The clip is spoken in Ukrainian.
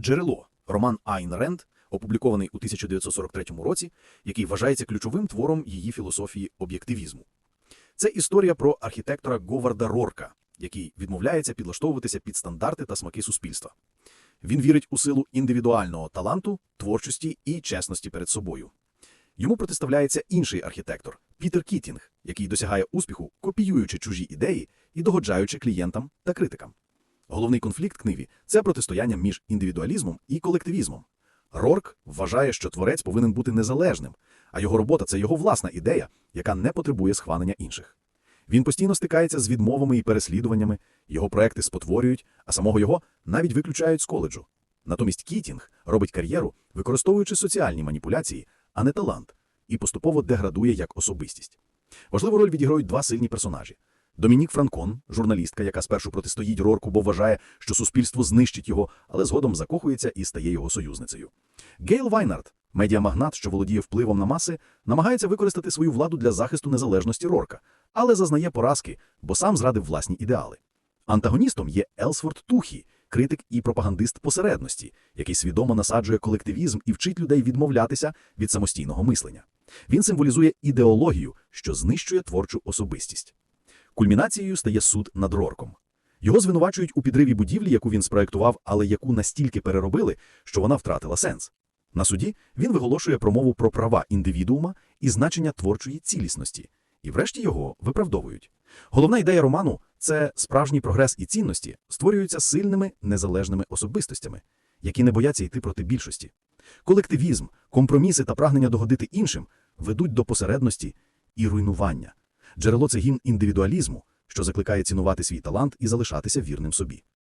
Джерело роман Айн Ренд, опублікований у 1943 році, який вважається ключовим твором її філософії об'єктивізму. Це історія про архітектора Говарда Рорка, який відмовляється підлаштовуватися під стандарти та смаки суспільства. Він вірить у силу індивідуального таланту, творчості і чесності перед собою. Йому протиставляється інший архітектор Пітер Кітінг, який досягає успіху, копіюючи чужі ідеї і догоджаючи клієнтам та критикам. Головний конфлікт книги це протистояння між індивідуалізмом і колективізмом. Рорк вважає, що творець повинен бути незалежним, а його робота це його власна ідея, яка не потребує схвалення інших. Він постійно стикається з відмовами і переслідуваннями, його проекти спотворюють, а самого його навіть виключають з коледжу. Натомість Кітінг робить кар'єру, використовуючи соціальні маніпуляції, а не талант, і поступово деградує як особистість. Важливу роль відіграють два сильні персонажі. Домінік Франкон, журналістка, яка спершу протистоїть Рорку, бо вважає, що суспільство знищить його, але згодом закохується і стає його союзницею. Гейл Вайнард, медіамагнат, що володіє впливом на маси, намагається використати свою владу для захисту незалежності Рорка, але зазнає поразки, бо сам зрадив власні ідеали. Антагоністом є Елсворт Тухі, критик і пропагандист посередності, який свідомо насаджує колективізм і вчить людей відмовлятися від самостійного мислення. Він символізує ідеологію, що знищує творчу особистість. Кульмінацією стає суд над Рорком. Його звинувачують у підриві будівлі, яку він спроектував, але яку настільки переробили, що вона втратила сенс. На суді він виголошує промову про права індивідуума і значення творчої цілісності, і врешті його виправдовують. Головна ідея роману це справжній прогрес і цінності створюються сильними незалежними особистостями, які не бояться йти проти більшості. Колективізм, компроміси та прагнення догодити іншим ведуть до посередності і руйнування. Джерело це гімн індивідуалізму, що закликає цінувати свій талант і залишатися вірним собі.